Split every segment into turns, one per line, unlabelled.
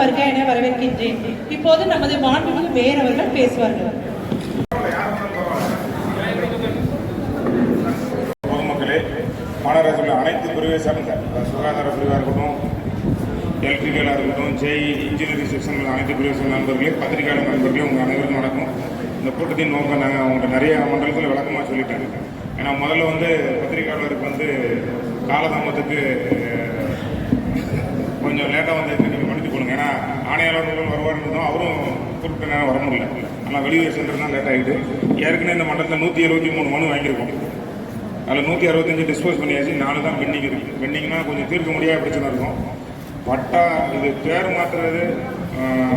வருக என வரவேற்கின்றேன். இப்போது நமது மாண்புமிகு மேயர் அவர்கள் பேசுவார்கள்.
பொதுமக்களே மாநகராட்சியில் அனைத்து பிரிவை சார்ந்த சுகாதார பிரிவாக இருக்கட்டும் எலக்ட்ரிக்கலாக இருக்கட்டும் ஜெய் இன்ஜினியரிங் செக்ஷன் அனைத்து பிரிவை சார்ந்த நண்பர்களே பத்திரிகையாளர் நண்பர்களே உங்கள் அனைவருக்கும் வணக்கம். இந்த கூட்டத்தின் நோக்கம் நாங்கள் அவங்கள்ட்ட நிறைய மண்டலத்தில் விளக்கமாக சொல்லிட்டாங்க ஏன்னா முதல்ல வந்து பத்திரிகையாளருக்கு வந்து காலதாமத்துக்கு கொஞ்சம் லேட்டாக வந்து ஏன்னா ஆணையாளர்கள் வருவாருன்னு இருந்தோம் அவரும் குறிப்பிட்ட நேரம் வர முடியல. ஆனால் வெளியூர் சென்றதுனால் லேட் ஆகிட்டு ஏற்கனவே இந்த மண்டலத்தில் நூற்றி எழுபத்தி மூணு மனு வாங்கியிருக்கோம். அதில் நூற்றி அறுபத்தஞ்சு டிஸ்போஸ் பண்ணியாச்சு. நாலு தான் பெண்டிங் இருக்குது பெண்டிங்னா கொஞ்சம் தீர்க்க முடியாத பிரச்சனை இருக்கும். பட்டா இது பேர் மாற்றுறது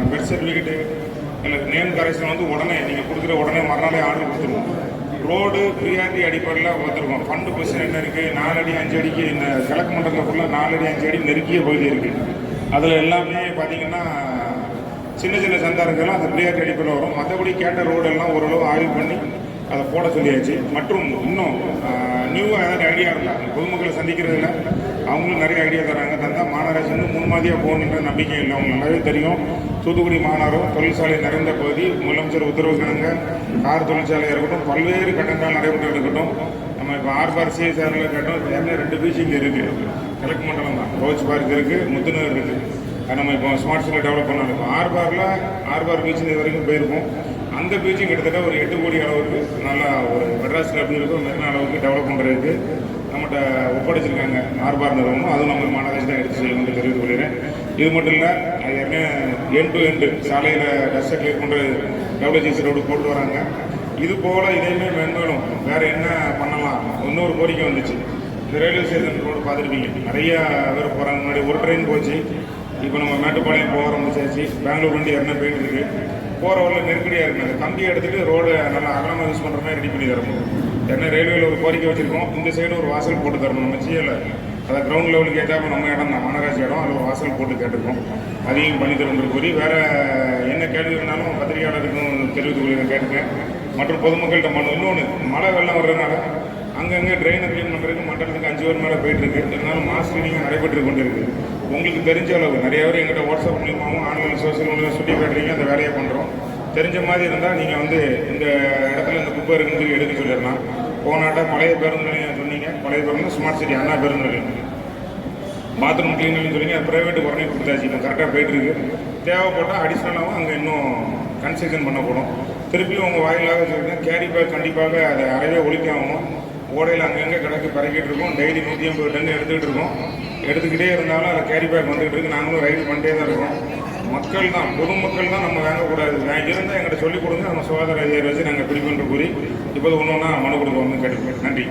பெர்த் சர்டிஃபிகேட்டு இல்லை நேம் கரெக்ஷன் வந்து உடனே நீங்கள் கொடுக்குற உடனே மறுநாளே ஆர்டர் கொடுத்துருவோம். ரோடு ப்ரியாரிட்டி அடிப்படையில் பார்த்துருக்கோம் ஃபண்டு பொசிஷன் என்ன இருக்குது நாலடி அஞ்சு அடிக்கு இந்த கிழக்கு மண்டலத்தில் ஃபுல்லாக நாலடி அஞ்சு அடி நெருக்கிய பகுதி இருக்குது அதில் எல்லாமே பார்த்தீங்கன்னா சின்ன சின்ன சந்தா இருக்கலாம் அந்த ப்ரியாரிட்டி அடிப்படையில் வரும். மற்றபடி கேட்ட ரோடெல்லாம் ஓரளவு ஆய்வு பண்ணி அதை போட சொல்லியாச்சு. மற்றும் இன்னும் நியூவாக ஏதாவது ஐடியா இருந்தா பொதுமக்களை சந்திக்கிறதுல அவங்களும் நிறைய ஐடியா தராங்க. தந்தா மாநகராட்சி வந்து முன்மாதிரியாக போகணுன்ற நம்பிக்கை இல்லை. அவங்க நல்லாவே தெரியும். தூத்துக்குடி மாநகரம் தொழிற்சாலை நிறைந்த பகுதி முதலமைச்சர் உத்தரவு கிணங்க கார் தொழிற்சாலையாக இருக்கட்டும் பல்வேறு கட்டங்கள் நடைபெற்று இருக்கட்டும். நம்ம இப்போ ஆர்பார் சிஎஸ்ஆரில் கேட்டோம் ஏற்கனவே ரெண்டு பீச் இங்கே இருக்குது கிழக்கு மண்டலம் தான். ரோஜ் பார்க் இருக்குது முத்துநகர் இருக்குது நம்ம இப்போ ஸ்மார்ட் சிட்டி டெவலப் பண்ணலாம். இப்போ ஆர்பாரில் ஆர்பார் பீச் இது வரைக்கும் போயிருக்கோம். அந்த பீச்சும் கிட்டத்தட்ட ஒரு எட்டு கோடி அளவுக்கு நல்லா ஒரு மெட்ராஸில் எப்படி இருக்கும். மெரினா அளவுக்கு டெவலப் பண்ணுறதுக்கு நம்மகிட்ட ஒப்படைச்சிருக்காங்க ஆர்பார் நிறுவனம். அதுவும் நம்ம மாநகராட்சி தான் எடுத்து செய்யணும்னு தெரிவித்து கொள்கிறேன். இது மட்டும் இல்லை அது என்ன எண்டு எண்டு சாலையில் டஸ்ட்டை கிளியர் பண்ணுற டபிள்யூஜிசி ரோடு போட்டு வராங்க. இது போல இதையுமே மென்மேலும் வேறு என்ன பண்ணலாம்? இன்னொரு கோரிக்கை வந்துச்சு. இந்த ரயில்வே ஸ்டேஷன் ரோடு பார்த்துருப்பீங்க. நிறைய பேர் போகிறாங்க முன்னாடி ஒரு ட்ரெயின் போச்சு. இப்போ நம்ம மேட்டுப்பாளையம் போக ஆரம்பிச்சாச்சு. பெங்களூர் வண்டி இறங்க போயிட்டு இருக்கு. போகிற வரல நெருக்கடியாக இருக்கு. அந்த கம்பியை எடுத்துட்டு ரோடு நல்லா அகலமாக யூஸ் பண்ணுற மாதிரி ரெடி பண்ணி தரணும். ஏன்னா ரயில்வேல ஒரு கோரிக்கை வச்சிருக்கோம். இந்த சைடு ஒரு வாசல் போட்டு தரணும். நம்ம செய்யலை அதை கிரவுண்ட் லெவலுக்கு ஏற்றாம நம்ம இடம் தான். மாநகராட்சி இடம். அதில் ஒரு வாசல் போட்டு கேட்டிருக்கோம். அதையும் பண்ணி தரணும் கூறி வேற என்ன கேள்வி இருந்தாலும் பத்திரிகையாளருக்கும் தெரிவித்து கொள்கிற கேட்டுக்கேன் மற்றும் பொதுமக்கள்கிட்ட மனு. இன்னொன்று மழை வெள்ளம் வர்றதுனால அங்கங்கே ட்ரெயினை க்ளீன் பண்ணுறதுக்கு மண்டலத்துக்கு அஞ்சு பேர் மேலே போயிட்டுருக்கு. இருந்தாலும் மாஸ் க்ளீனிங் நடைபெற்று கொண்டிருக்கு. உங்களுக்கு தெரிஞ்ச அளவு நிறைய பேர் எங்கிட்ட வாட்ஸ்அப் மூலியமாகவும் ஆன்லைன் சோசியல் மூலியமாக சுட்டி காட்டுறீங்க அந்த வேலையை பண்ணுறோம் தெரிஞ்ச மாதிரி இருந்தால் நீங்கள் வந்து இந்த இடத்துல இந்த குப்பை இருக்குன்னு சொல்லி எடுக்க சொல்லிடலாம். போனாட்ட பழைய பேருந்து நிலையம் சொன்னீங்க. பழைய பேருந்து ஸ்மார்ட் சிட்டி அண்ணா பேருந்து நிலையம் பாத்ரூம் கிளீன் சொன்னீங்க. அது ப்ரைவேட் உடனே கொடுத்தாச்சு. இப்போ கரெக்டாக போயிட்டுருக்கு. தேவைப்பட்டால் அடிஷ்னலாகவும் அங்கே இன்னும் கன்ஸ்ட்ரக்ஷன் பண்ணப்படும் திருப்பியும் உங்கள் வாயிலாக சொல்லியிருக்கேன் கேரி பேக் கண்டிப்பாக அதை அறவே ஒழிக்க ஓடையில் அங்கங்கே கிடக்கு பறக்கிட்டு இருக்கோம். டெய்லி நூற்றி ஐம்பது டன் எடுத்துக்கிட்டு இருக்கோம். எடுத்துக்கிட்டே இருந்தாலும் அதில் கேரி பேக் வந்துகிட்டு இருக்கு. நாங்களும் ரைடு பண்ணிட்டே தான் இருக்கோம். மக்கள் தான் பொதுமக்கள் தான் நம்ம வாங்கக்கூடாது. நான் இருந்தால் எங்கிட்ட சொல்லிக் கொடுங்க. நம்ம சுகாதார அதிகாரி வச்சு நாங்கள் பிடிப்பன்ற கூறி இப்போது ஒன்று ஒன்றா மனு கொடுக்க வந்து கேட்டுக்கிறேன் நன்றி.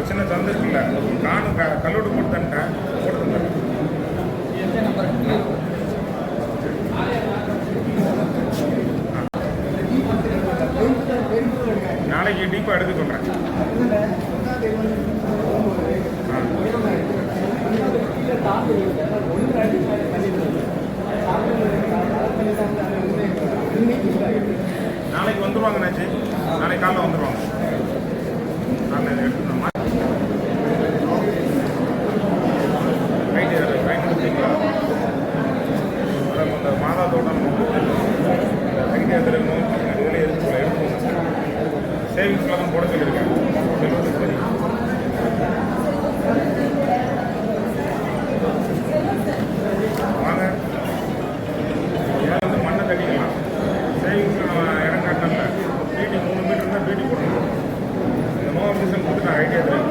ஒரு சின்ன தந்து இருக்குல்ல நானும் க கல்லூரி போட்டு தந்துட்டேன் போட்டு தந்தேன் நாளைக்கு டீப்பாக எடுத்து சொல்கிறேன் நாளைக்கு வந்துருவாங்க நாச்சு நாளைக்கு காலைல வந்துருவாங்க. நான் எடுத்து சேவிங்ஸ்லாம் தான் போட சொல்லியிருக்கேன் செல்வத்துக்கு சரி வாங்க. இதில் வந்து மண்ணை தட்டிக்கலாம். சேவிங்ஸில் இடம் மூணு மீட்டர் தான் பீட்டி போடணும். இந்த மோகன் மிஷன் கொடுத்து நான் ஐடியா தரேன்.